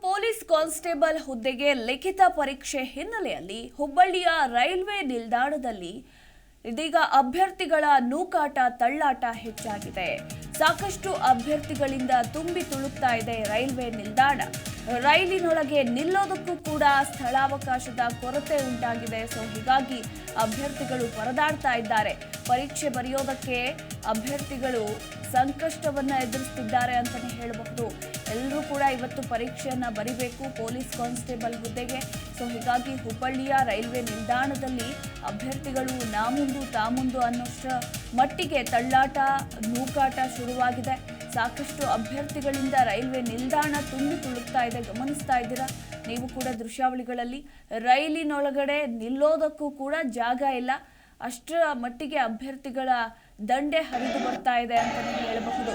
Police constable ಹುದ್ದೆಗೆ ಲಿಖಿತ ಪರೀಕ್ಷೆ ಹಿನ್ನೆಲೆಯಲ್ಲಿ ಹುಬ್ಬಳ್ಳಿಯ ರೈಲ್ವೆ ನಿಲ್ದಾಣದಲ್ಲಿ ಇದೀಗ ಅಭ್ಯರ್ಥಿಗಳ ನೂಕಾಟ ತಳ್ಳಾಟ ಹೆಚ್ಚಾಗಿದೆ. ಸಾಕಷ್ಟು ಅಭ್ಯರ್ಥಿಗಳಿಂದ ತುಂಬಿ ತುಳುಕ್ತಾ ಇದೆ ರೈಲ್ವೆ ನಿಲ್ದಾಣ. ರೈಲಿನೊಳಗೆ ನಿಲ್ಲೋದಕ್ಕೂ ಕೂಡ ಸ್ಥಳಾವಕಾಶದ ಕೊರತೆ ಉಂಟಾಗಿದೆ. ಸೊ, ಹೀಗಾಗಿ ಅಭ್ಯರ್ಥಿಗಳು ಪರದಾಡ್ತಾ ಇದ್ದಾರೆ. ಪರೀಕ್ಷೆ ಬರೆಯೋದಕ್ಕೆ ಅಭ್ಯರ್ಥಿಗಳು ಸಂಕಷ್ಟವನ್ನ ಎದುರಿಸ್ತಿದ್ದಾರೆ ಅಂತಲೇ ಹೇಳಬಹುದು. ಕೂಡ ಇವತ್ತು ಪರೀಕ್ಷೆಯನ್ನು ಬರಿಬೇಕು ಪೊಲೀಸ್ ಕಾನ್ಸ್ಟೇಬಲ್ ಹುದ್ದೆಗೆ. ಸೊ ಹೀಗಾಗಿ ಹುಬ್ಬಳ್ಳಿಯ ರೈಲ್ವೆ ನಿಲ್ದಾಣದಲ್ಲಿ ಅಭ್ಯರ್ಥಿಗಳು ನಾ ಮುಂದು ತಾ ಮುಂದು ಅನ್ನೋಷ್ಟರ ಮಟ್ಟಿಗೆ ತಳ್ಳಾಟ, ನೂಕಾಟ ಶುರುವಾಗಿದೆ. ಸಾಕಷ್ಟು ಅಭ್ಯರ್ಥಿಗಳಿಂದ ರೈಲ್ವೆ ನಿಲ್ದಾಣ ತುಂಬಿ ತುಳುಕ್ತಾ ಇದೆ. ಗಮನಿಸ್ತಾ ಇದ್ದೀರಾ? ನೀವು ಕೂಡ ದೃಶ್ಯಾವಳಿಗಳಲ್ಲಿ ರೈಲಿನೊಳಗಡೆ ನಿಲ್ಲೋದಕ್ಕೂ ಕೂಡ ಜಾಗ ಇಲ್ಲ. ಅಷ್ಟರ ಮಟ್ಟಿಗೆ ಅಭ್ಯರ್ಥಿಗಳ ದಂಡೆ ಹರಿದು ಬರ್ತಾ ಇದೆ ಅಂತಲೇ ಹೇಳಬಹುದು.